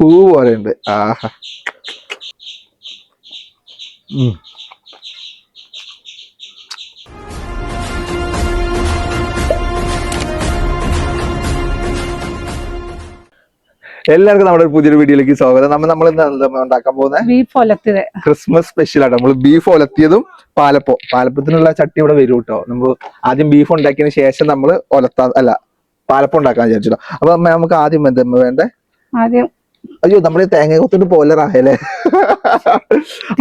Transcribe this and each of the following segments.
പൂ പോലെ ഉണ്ട് ആഹാ. എല്ലാവർക്കും നമ്മുടെ പുതിയൊരു വീഡിയോയിലേക്ക് സ്വാഗതം. നമ്മൾ നമ്മൾ ഉണ്ടാക്കാൻ പോകുന്നത് ബീഫ് ഒലത്തിയത്. ക്രിസ്മസ് സ്പെഷ്യൽ ആട്ടോ. നമ്മൾ ബീഫ് ഒലത്തിയതും പാലപ്പോ. പാലപ്പത്തിനുള്ള ചട്ടി ഇവിടെ വരും കേട്ടോ നമ്മൾ ആദ്യം ബീഫ് ഉണ്ടാക്കിയതിന് ശേഷം നമ്മൾ ഒലത്താ അല്ല പാലപ്പം ഉണ്ടാക്കാൻ വിചാരിച്ചല്ലോ അപ്പൊ നമുക്ക് ആദ്യം എന്താ വേണ്ടേ? ആദ്യം അയ്യോ നമ്മൾ തേങ്ങ കൊത്തിട്ട് പോലറായല്ലേ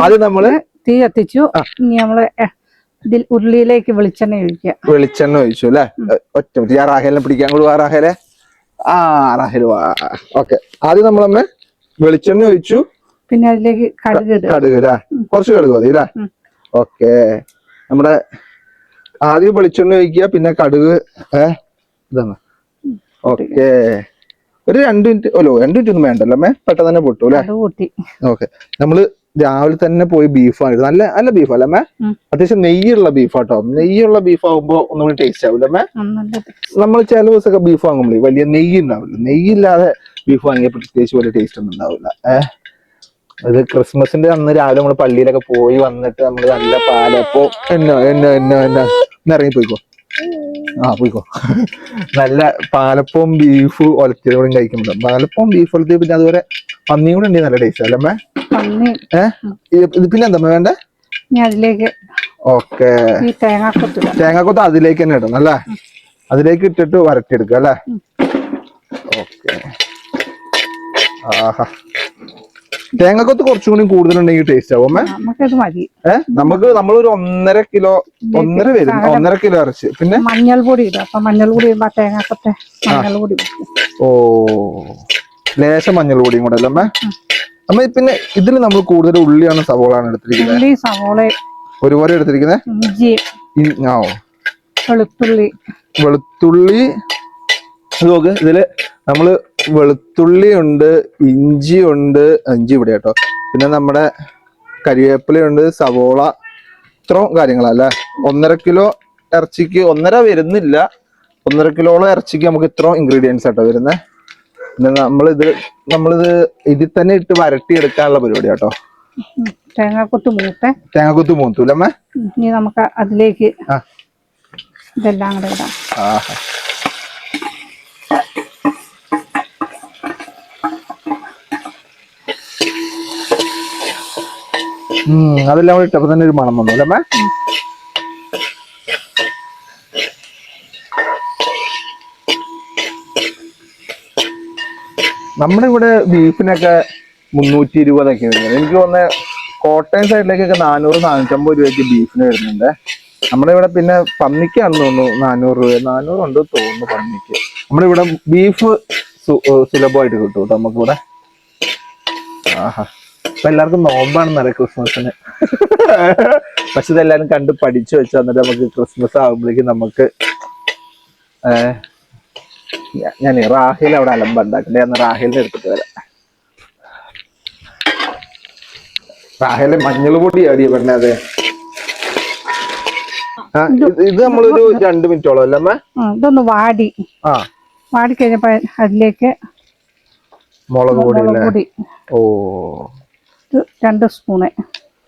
അത് നമ്മൾ തീ കത്തിച്ചു. ഇനി നമ്മൾ ഇതിൽ ഉരുളിയിലേക്ക് വെളിച്ചെണ്ണ ഒഴിക്കുക. വെളിച്ചെണ്ണ ഒഴിച്ചു അല്ലെ? ഒറ്റ ആ ഞാൻ റാഹേലിനെ പിടിക്കാൻ കൂടി വാ റാഹേലെ. ആ റാഹേൽ വാ. ഓക്കെ. ആദ്യം നമ്മളമ്മ വെളിച്ചെണ്ണ ഒഴിച്ചു. പിന്നെ അതിലേക്ക് കടുക് കടുക് അല്ലേ കുറച്ച് കടുക് മതി അല്ലേ. ഓക്കെ. നമ്മുടെ ആദ്യം വെളിച്ചെണ്ണ ഒഴിക്കുക പിന്നെ കടുക് ഏഹ് ഇതാണ്. ഓക്കെ. ഒരു രണ്ട് മിനിറ്റ് ഓലോ രണ്ട് മിനിറ്റ് ഒന്നും വേണ്ടല്ലോ അമ്മേ? പെട്ടെന്ന് തന്നെ പൊട്ടു അല്ലേ? കൂട്ടി ഓക്കെ. നമ്മൾ രാവിലെ തന്നെ പോയി ബീഫാണ് നല്ല നല്ല ബീഫ് അല്ലേ അമ്മേ. അത്യാവശ്യം നെയ്യുള്ള ബീഫാട്ടോ. നെയ്യുള്ള ബീഫ് ഒന്നും ഒന്നുകൂടി ടേസ്റ്റ് ആവില്ല അമ്മേ? നമ്മൾ ചില ദിവസമൊക്കെ ബീഫ് വാങ്ങുമ്പോഴേ വലിയ നെയ്യ് ഉണ്ടാവില്ല. നെയ്യില്ലാതെ ബീഫ് വാങ്ങിയ പ്രത്യേകിച്ച് വലിയ ടേസ്റ്റ് ഒന്നും ഉണ്ടാവില്ല. ഏഹ് അത് ക്രിസ്മസിന്റെ അന്ന് രാവിലെ നമ്മൾ പള്ളിയിലൊക്കെ പോയി വന്നിട്ട് നമ്മൾ നല്ല പാലപ്പോ എന്നോ എന്നോ എന്നോ എന്നോ ഇറങ്ങി പോയിക്കോ ആ പോയിക്കോ. നല്ല പാലപ്പവും ബീഫ് ഒലത്തിയും കൂടെ കഴിക്കുമ്പോൾ പാലപ്പവും ബീഫ് ഒലത്തി പിന്നെ അതുപോലെ പന്നിയും കൂടെ ഉണ്ടെങ്കിൽ നല്ല ടേസ്റ്റ് അല്ലേ ഏഹ് ഇത് പിന്നെ എന്താ വേണ്ടേ? അതിലേക്ക് ഓക്കെ. തേങ്ങാക്കൊത്ത് അതിലേക്ക് തന്നെ ഇടണം അല്ലേ? അതിലേക്ക് ഇട്ടിട്ട് വരട്ടിയെടുക്കുക അല്ലേ? ഓക്കെ. ആഹാ. തേങ്ങാക്കൊത്ത് കുറച്ചും കൂടി കൂടുതലുണ്ടെങ്കിൽ ടേസ്റ്റ് ആവും. നമുക്കത് മതി. ഏഹ് നമുക്ക് നമ്മളൊരു ഒന്നര കിലോ ഒന്നര വരും. ഒന്നര കിലോ ഇറച്ചി. പിന്നെ? മഞ്ഞൾ പൊടി അപ്പൊ മഞ്ഞൾ പൊടി ഇടുമ്പോ തേങ്ങാക്കൊത്തെ മഞ്ഞൾ പൊടി. ഓ. ലേശം മഞ്ഞൾ പൊടിയും കൂടെ അല്ലേ അമ്മേ? പിന്നെ ഇതിൽ നമ്മൾ കൂടുതൽ ഉള്ളിയാണ് സവോളാണ് എടുത്തിരിക്കുന്നത്. ഉള്ളി സവോള ഒരുപോലെ എടുത്തിരിക്കുന്നത് ഇഞ്ചി വെളുത്തുള്ളി. വെളുത്തുള്ളി. നോക്ക് ഇതിൽ നമ്മൾ വെളുത്തുള്ളി ഉണ്ട് ഇഞ്ചി ഉണ്ട് ഇഞ്ചി ഇവിടെ കേട്ടോ. പിന്നെ നമ്മുടെ കരിവേപ്പിലയുണ്ട് സവോള ഇത്രയും കാര്യങ്ങളല്ലേ? ഒന്നര കിലോ ഇറച്ചിക്ക് ഒന്നര വരുന്നില്ല. ഒന്നര കിലോളം ഇറച്ചിക്ക് നമുക്ക് ഇത്രയും ഇൻഗ്രീഡിയൻസ് ആട്ടോ വരുന്നത് പിന്നെ നമ്മളിത് നമ്മളിത് ഇതിൽ തന്നെ ഇട്ട് വരട്ടി എടുക്കാനുള്ള പരിപാടി കേട്ടോ. തേങ്ങാക്കൊത്ത് മൂത്തേ. തേങ്ങാക്കൊത്ത് മൂത്തൂലമ്മേ ഇനി നമുക്ക് അതിലേക്ക്. ഇതെല്ലാം കൂടെ ഇടാം. ആഹാ അതെല്ലാം കൂടി ഇട്ടപ്പോ തന്നെ ഒരു മണം വന്നു അല്ലേ? നമ്മുടെ ഇവിടെ ബീഫിനൊക്കെ മുന്നൂറ്റി ഇരുപതൊക്കെ വരുന്നത് എനിക്ക് തോന്നുന്നത് കോട്ടയം സൈഡിലേക്കൊക്കെ നാനൂറ് നാനൂറ്റമ്പത് രൂപയ്ക്ക് ബീഫിന് വരുന്നുണ്ട്. നമ്മുടെ ഇവിടെ പിന്നെ പന്നിക്കാണെന്ന് തോന്നുന്നു നാനൂറ് രൂപ നാനൂറ് ഉണ്ട് തോന്നുന്നു പന്നിക്ക്. നമ്മുടെ ഇവിടെ ബീഫ് സുലഭമായിട്ട് കിട്ടും കേട്ടോ നമുക്കിവിടെ. ആഹാ. ഇപ്പൊ എല്ലാവർക്കും നോമ്പാണെന്നറിയാം ക്രിസ്മസിന്. പക്ഷെ ഇതെല്ലാരും കണ്ട് പഠിച്ചു വെച്ചു എന്നിട്ട് നമുക്ക് ക്രിസ്മസ് ആകുമ്പോഴേക്കും നമുക്ക് ഞാൻ റാഹിൽ അവിടെ അലമ്പ ഉണ്ടാക്കണ്ടേ അന്ന് റാഹിലിനെ എടുത്തിട്ട് വരാം റാഹിലെ മഞ്ഞൾ പൊടി പറഞ്ഞ അതെ ഇത് നമ്മളൊരു രണ്ട് മിനിറ്റോളം അല്ലേ ഇതൊന്ന് വാടി. ആ. വാടി കഴിഞ്ഞപ്പോ അതിലേക്ക് മുളക് പൊടി. ഓ. രണ്ട് സ്പൂണ്.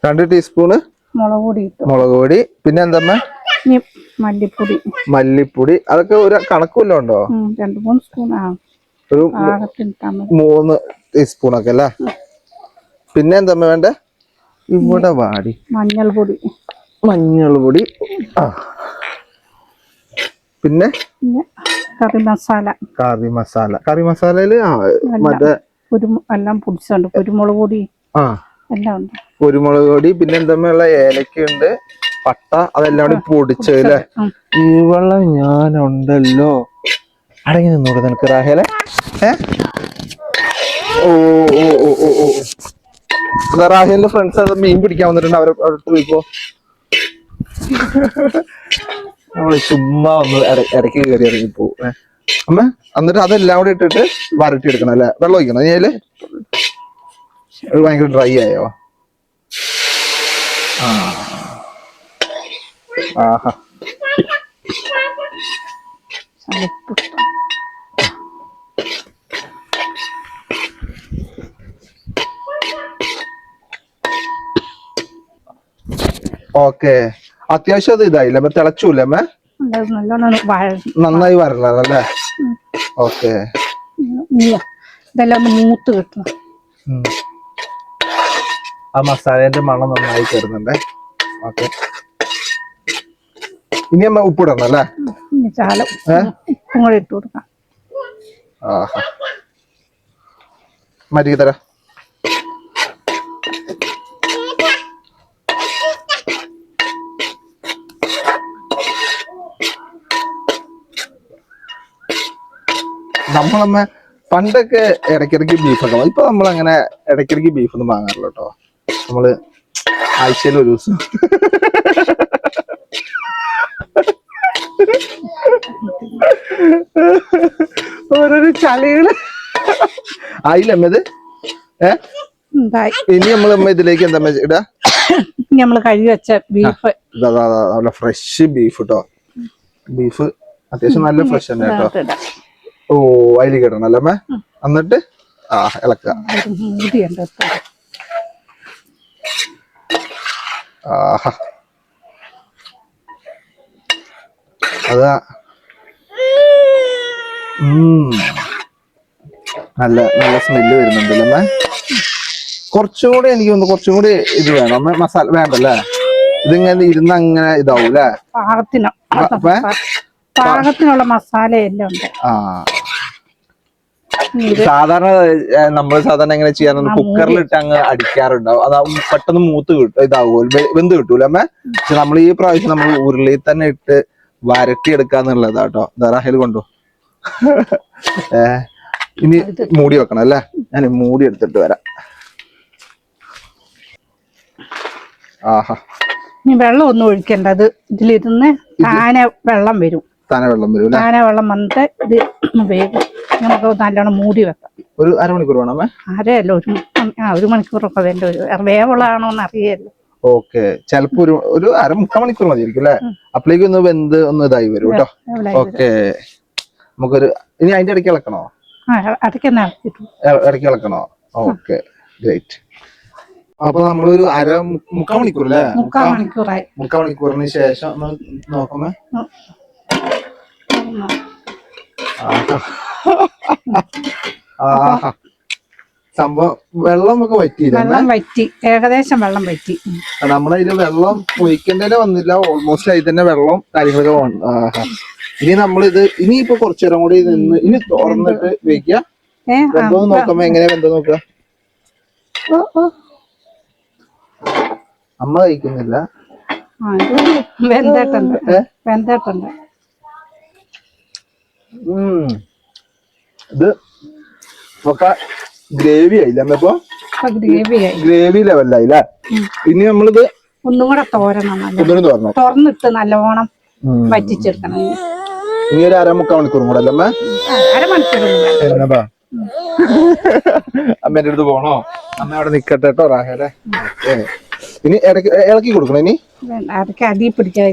രണ്ട് ടീസ്പൂണ് മുളക് പൊടി മുളക് പൊടി. പിന്നെ എന്താ മല്ലിപ്പൊടി. മല്ലിപ്പൊടി. അതൊക്കെ ഒരു കണക്കുമല്ലോ ഉണ്ടോ? രണ്ട് മൂന്ന് സ്പൂൺ ഒരു മൂന്ന് ടീസ്പൂൺ ഒക്കെ അല്ലേ? പിന്നെ എന്താ വേണ്ട? ഇവിടെ വാടി. മഞ്ഞൾ പൊടി മഞ്ഞൾ പൊടി ആ. പിന്നെ? കറി മസാല. കറി മസാല. കറി മസാലയിൽ മറ്റേ എല്ലാം പൊടിച്ചുണ്ട് കുരുമുളക് പൊടി ആ. എല്ലാം ഉണ്ട് കുരുമുളക് പൊടി പിന്നെ എന്താ ഏലക്കുണ്ട് പട്ട അതെല്ലാം കൂടി പൊടിച്ചല്ലേ. ഇവളെ ഞാനുണ്ടല്ലോ. അടങ്ങി നിന്നോട് നിനക്ക് റാഹേലെ. ഏ? ഓ ഓ ഓ ഓ ഓ റാഹേലിന്റെ ഫ്രണ്ട്സ് അത് മീൻ പിടിക്കാൻ വന്നിട്ടുണ്ട് അവരെ അടുത്ത് പോയിപ്പോ നമ്മൾ ചുമ്മാ ഒന്ന് ഇട- ഇടയ്ക്ക് കയറി ഇറങ്ങി പോകും അമ്മ എന്നിട്ട് അതെല്ലാം കൂടി ഇട്ടിട്ട് വരട്ടി എടുക്കണം അല്ലെ? വെള്ളം ഒഴിക്കണം അതിൽ? ഒരു ഭയങ്കര ഡ്രൈ ആയോ? ഓക്കെ. അത്യാവശ്യം അത് ഇതായില്ല? തിളച്ചൂല്ലേ നന്നായി വരണല്ലേ ഓക്കെ. ഇതെല്ലാം മൂത്ത് കിട്ടണം. ആ മസാലേന്റെ മണം നന്നായി കയറുന്നുണ്ട് ഓക്കെ. ഇനി അമ്മ ഉപ്പിടണം അല്ലേ? ചാലം ഉപ്പും കൂടെ ഇട്ട് കൊടുക്കാം. ആഹാ. മരിക്ക് തരാം. നമ്മളമ്മ പണ്ടൊക്കെ ഇടയ്ക്കിടയ്ക്ക് ബീഫൊക്കെ. ഇപ്പൊ നമ്മളങ്ങനെ ഇടയ്ക്കിടയ്ക്ക് ബീഫൊന്നും വാങ്ങാറില്ല കേട്ടോ. നമ്മൾ ആഴ്ചയിൽ ഒരു ദിവസം. ഓരോരോ ചളികൾ. ആയില്ല അമ്മത് ഏ? ഇനി നമ്മൾ അമ്മ ഇതിലേക്ക് എന്താ ഇടാ? ഇനി നമ്മൾ കഴുകി വെച്ച ബീഫ്. നല്ല ഫ്രഷ് ബീഫ് കേട്ടോ ബീഫ് അത്യാവശ്യം നല്ല ഫ്രഷ് തന്നെ കേട്ടോ ഓ അതിലേക്ക് ഇടണം അല്ലേ അമ്മ? എന്നിട്ട്? ആ ഇളക്കുക. ഇപ്പൊ. ആഹാ. അതാ. നല്ല നല്ല സ്മെല്ല് വരുന്നുണ്ടല്ലേ അമ്മ? കുറച്ചുകൂടെ എനിക്ക് തോന്നുന്നു കുറച്ചും കൂടി ഇത് വേണം. അമ്മ മസാല വേണ്ടല്ലേ? ഇതിങ്ങനെ ഇരുന്ന് അങ്ങനെ ഇതാവൂലേ? പാകത്തിനുള്ള മസാല എല്ലാം ഉണ്ട്. ആ. സാധാരണ നമ്മൾ സാധാരണ എങ്ങനെ ചെയ്യാറുണ്ട് കുക്കറിൽ ഇട്ട് അങ്ങ് അടിക്കാറുണ്ടാവും. അത് പെട്ടെന്ന് മൂത്ത് കിട്ടും ഇതാവും വെന്ത് കിട്ടൂല. അമ്മ പക്ഷെ നമ്മൾ ഈ പ്രാവശ്യം നമ്മൾ ഉരുളിയിൽ തന്നെ ഇട്ട് വരട്ടി എടുക്കാന്നുള്ളതാ കേട്ടോ ദറാഹിൽ കൊണ്ടു ഏ ഇനി മൂടി വെക്കണം അല്ലേ? ഞാൻ മൂടി എടുത്തിട്ട് വരാം. ആഹാ. ഇനി വെള്ളം ഒന്നും ഒഴിക്കണ്ട. അത് ഇതിലിരുന്ന് താനെ വെള്ളം വരും. താനെ വെള്ളം വരും താനെ വെള്ളം വന്നിട്ട് ഇത് വേഗം നമുക്ക് നല്ലോണം മൂടി വെക്കാം. ഒരു അരമണിക്കൂർ വേണമേ അരയല്ല ഒരു ആ ഒരു മണിക്കൂറൊക്കെ വേണ്ട ഒരു വേവുള്ളതാണോ എന്ന് അറിയല്ലോ. ഓക്കെ. ചിലപ്പോ ഒരു ഒരു അര മുക്കാൽ മണിക്കൂർ മതിയായിരിക്കും അല്ലെ? അപ്പോഴേക്കും ഒന്ന് വെന്ത് ഒന്ന് ഇതായി വരും കേട്ടോ. ഓക്കെ. നമുക്കൊരു ഇനി അതിന്റെ ഇടയ്ക്ക് ഇളക്കണോ? ഇടയ്ക്ക് ഇളക്കണോ? ഓക്കെ. ഗ്രേറ്റ്. അപ്പൊ നമ്മളൊരു അര മുക്കാൽ മണിക്കൂർ അല്ലേ? മുക്കാൽ മണിക്കൂറിന് ശേഷം നോക്കുമ്പോ സംഭവം വെള്ളം ഒക്കെ വറ്റിയില്ല? വെള്ളം വറ്റി. ഏകദേശം വെള്ളം വറ്റി. നമ്മളതിന് നമ്മളതിൽ വെള്ളം ഒഴിക്കേണ്ടതേ വന്നില്ല. ഓൾമോസ്റ്റ് അതിൽ തന്നെ വെള്ളം കാര്യങ്ങളൊക്കെ വന്നു. ഇനി നമ്മളിത് ഇനിയിപ്പോ കുറച്ചു നേരം കൂടി നിന്ന് ഇനി തുറന്നിട്ട് വെക്കുക. വെന്തോ നോക്കുമ്പോ എങ്ങനെ വെന്തോ നോക്കുക. അമ്മ കഴിക്കുന്നില്ല. വെന്തേട്ടുണ്ട്. വെന്തേട്ടുണ്ട്. ഇത് ഒക്കെ ഗ്രേവി ആയില്ല ഗ്രേവിയായി ഗ്രേവി ലെവലിലായില്ല ഇനി നമ്മളിത് ഒന്നും കൂടെ തോരണം തുറന്നിട്ട് നല്ലോണം വറ്റിച്ചെടുക്കണം. ഇനി. ഒരു അരമുക്കാൽ മണിക്കൂറും കൂടെ അല്ലേ വേണ്ട. എന്നപ്പാ അമ്മേന്റെ അടുത്ത് പോണോ? അമ്മ അവിടെ നിക്കട്ടെ കേട്ടോ റാഹേലെ. ഇനി ഇളക്കി കൊടുക്കണം ഇനി? അതൊക്കെ അടി പിടിക്കാതെ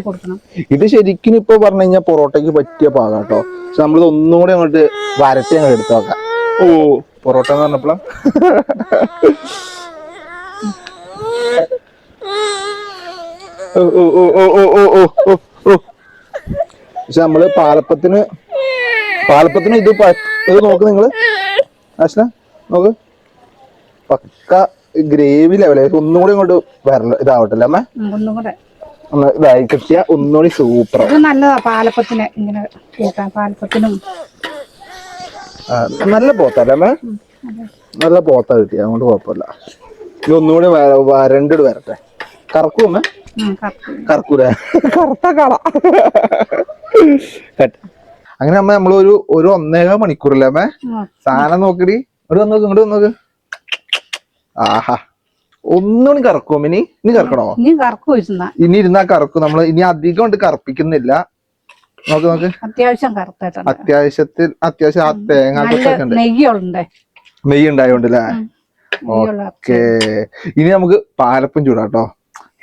കൊടുക്കണം. ഇത് ശരിക്കും ഇപ്പൊ പറഞ്ഞു കഴിഞ്ഞാൽ പൊറോട്ടയ്ക്ക് പറ്റിയ പാകം കേട്ടോ പക്ഷെ നമ്മളിത് ഒന്നും കൂടി അങ്ങോട്ട് വരട്ടി അങ്ങോട്ട് എടുത്തു നോക്കാം ഓ. പൊറോട്ട എന്ന് പറഞ്ഞപ്പോഴാ പക്ഷെ നമ്മൾ പാലപ്പത്തിന് പാലപ്പത്തിന് ഇത് ഇത് നോക്ക് നിങ്ങൾ. അശ്ന നോക്ക്. പക്ക ഗ്രേവി ലെവലേ ഒന്നും കൂടി ഇങ്ങോട്ട് വരണം. ഇതാവട്ടല്ലേ അമ്മ? ഒന്നും കൂടെ. ഒന്ന് ഇതായി കിട്ടിയ ഒന്നുകൂടി സൂപ്പർ ഇത് നല്ലതാ പാലപ്പത്തിന് ഇങ്ങനെ കൂട്ടാൻ പാലപ്പത്തിനും. നല്ല പോത്തല്ലേ അമ്മ? നല്ല പോത്ത കിട്ടിയ അതുകൊണ്ട് കുഴപ്പമില്ല. ഇനി ഒന്നുകൂടി വര- വരണ്ടിട് വരട്ടെ. കറക്കും അമ്മ. കറക്കൂലേ? കറുത്ത കള. അങ്ങനെ അമ്മ നമ്മളൊരു ഒരു ഒന്നേകാൽ മണിക്കൂറല്ലേ അമ്മ. സാധനം നോക്കിടി. ഇവിടെ വന്നോക്ക് ഇങ്ങോട്ട് വന്നോക്ക്. ആഹാ. ഒന്നും കറക്കും ഇനി ഇനി കറക്കണോ? ഇനി കറക്ക് ഇനി ഇരുന്നാ കറക്കും. നമ്മൾ ഇനി അധികം കൊണ്ട് കറപ്പിക്കുന്നില്ല. നോക്ക് നോക്ക്. അത്യാവശ്യം കറുത്തായിട്ടുണ്ട് അത്യാവശ്യത്തിൽ അത്യാവശ്യം ആ തേങ്ങ നെയ്യുണ്ട്. നെയ്യ് ഉണ്ടായോണ്ടല്ലേ ഓക്കേ ഓക്കെ. ഇനി നമുക്ക് പാലപ്പം ചൂടാട്ടോ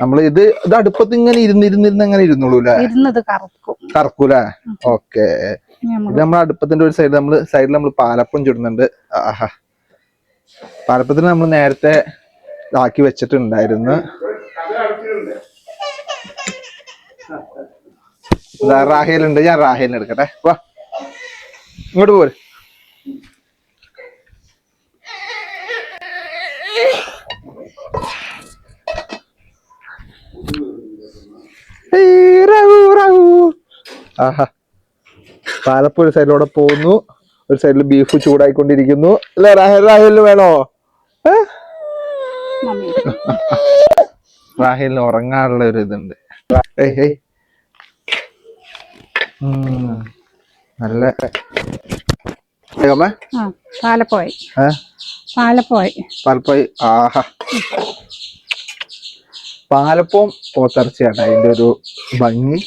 നമ്മൾ ഇത് ഇത് അടുപ്പത്ത് ഇങ്ങനെ ഇരുന്നിരുന്നിരുന്ന് അങ്ങനെ ഇരുന്നുള്ളൂ അല്ലേ കറക്കൂലേ ഓക്കെ. ഇത് നമ്മൾ അടുപ്പത്തിന്റെ ഒരു സൈഡ് നമ്മൾ സൈഡിൽ നമ്മൾ പാലപ്പം ചുടുന്നുണ്ട്. ആഹാ. പാലപ്പത്തിന് നമ്മൾ നേരത്തെ ഇതാക്കി വെച്ചിട്ടുണ്ടായിരുന്നു. റാഹേലുണ്ട് ഞാൻ റാഹേലിന് എടുക്കട്ടെ. വാ. ഇങ്ങോട്ട് പോര്. ഏയ് റഹു, റഹു. ആഹാ. പാലപ്പ ഒരു സൈഡിലൂടെ പോകുന്നു ഒരു സൈഡിൽ ബീഫ് ചൂടായിക്കൊണ്ടിരിക്കുന്നു. അല്ലെ റാഹൽ? റാഹേലിന് വേണോ? റാഹേലിന് ഉറങ്ങാനുള്ള ഒരു ഇതുണ്ട്. നല്ല പാലപ്പോയി പാലപ്പോയി പാലപ്പായി ആഹാ. പാലപ്പവും പോത്തിറച്ചിയാണ് അതിന്റെ ഒരു ഭംഗി.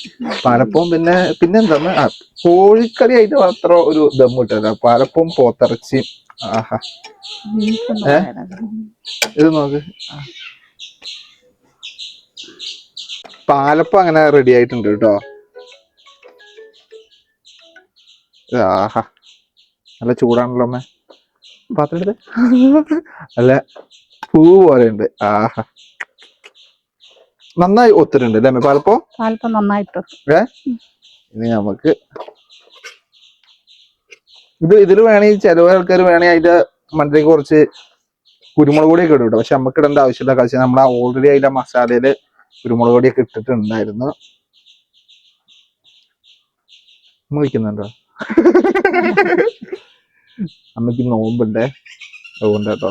പാലപ്പവും പിന്നെ പിന്നെ എന്താണ് ആ കോഴിക്കറി ആയിട്ട് മാത്രം ഒരു ദം കിട്ടില്ല പാലപ്പവും പോത്തിറച്ചിയും. ആഹാ. ഏ? ഇത് നോക്ക്. പാലപ്പം അങ്ങനെ റെഡി ആയിട്ടുണ്ട് കേട്ടോ. ആഹാ. നല്ല ചൂടാണല്ലോ അമ്മ. പാത്രം അല്ല പൂ പോലെ ഉണ്ട്. ആഹാ. നന്നായി ഒത്തിട്ടുണ്ട് അല്ലേ പാലപ്പം? പാലപ്പം നന്നായിട്ട്. ഏ? ഇനി നമുക്ക് ഇത് ഇതിൽ വേണമെങ്കിൽ ചില ആൾക്കാർ വേണമെങ്കിൽ അതിന്റെ മണ്ടയ്ക്ക് കുറച്ച് കുരുമുളക് പൊടിയൊക്കെ ഇടും കേട്ടോ പക്ഷെ നമുക്ക് ഇടേണ്ട ആവശ്യമില്ല. കാഴ്ച നമ്മൾ ഓൾറെഡി അതിന്റെ മസാലയിൽ കുരുമുളക് പൊടിയൊക്കെ ഇട്ടിട്ടുണ്ടായിരുന്നു. വിളിക്കുന്നുണ്ടോ അമ്മയ്ക്ക് അമ്മയ്ക്ക് നോമ്പുണ്ടേ. അതുകൊണ്ട് കേട്ടോ.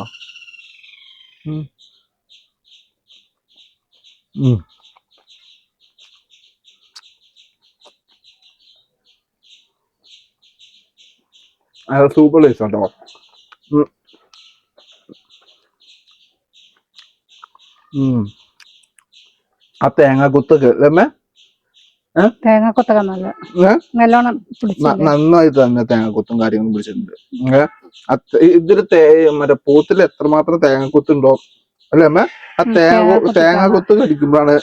അത് സൂപ്പർ ടേസ്റ്റ് കേട്ടോ ഉം. ഉം. ആ തേങ്ങ കുത്തൊക്കെ അല്ലേ തേങ്ങാക്കൊത്തൊക്കെ നല്ല ഏ? നല്ലോണം നന്നായിട്ട് തന്നെ തേങ്ങാക്കൊത്തും കാര്യങ്ങളും പിടിച്ചിട്ടുണ്ട്. തേ മറ്റേ പൂത്തിൽ എത്രമാത്രം തേങ്ങാക്കൊത്തുണ്ടോ അല്ലേ അമ്മ? ആ തേങ്ങ തേങ്ങ കൊത്ത് കടിക്കുമ്പോഴാണ്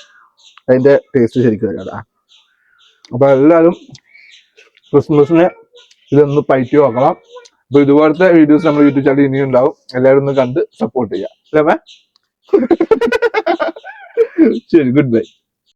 അതിന്റെ ടേസ്റ്റ് ശരിക്കും വരിക അപ്പൊ എല്ലാവരും ക്രിസ്മസിന് ഇതൊന്ന് പയറ്റി നോക്കണം. അപ്പൊ ഇതുപോലത്തെ വീഡിയോസ് നമ്മൾ യൂട്യൂബ് ചാനൽ ഇനിയും ഉണ്ടാവും. എല്ലാവരും ഒന്ന് കണ്ട് സപ്പോർട്ട് ചെയ്യാം. അല്ലേ അമ്മ? ശരി ഗുഡ് ബൈ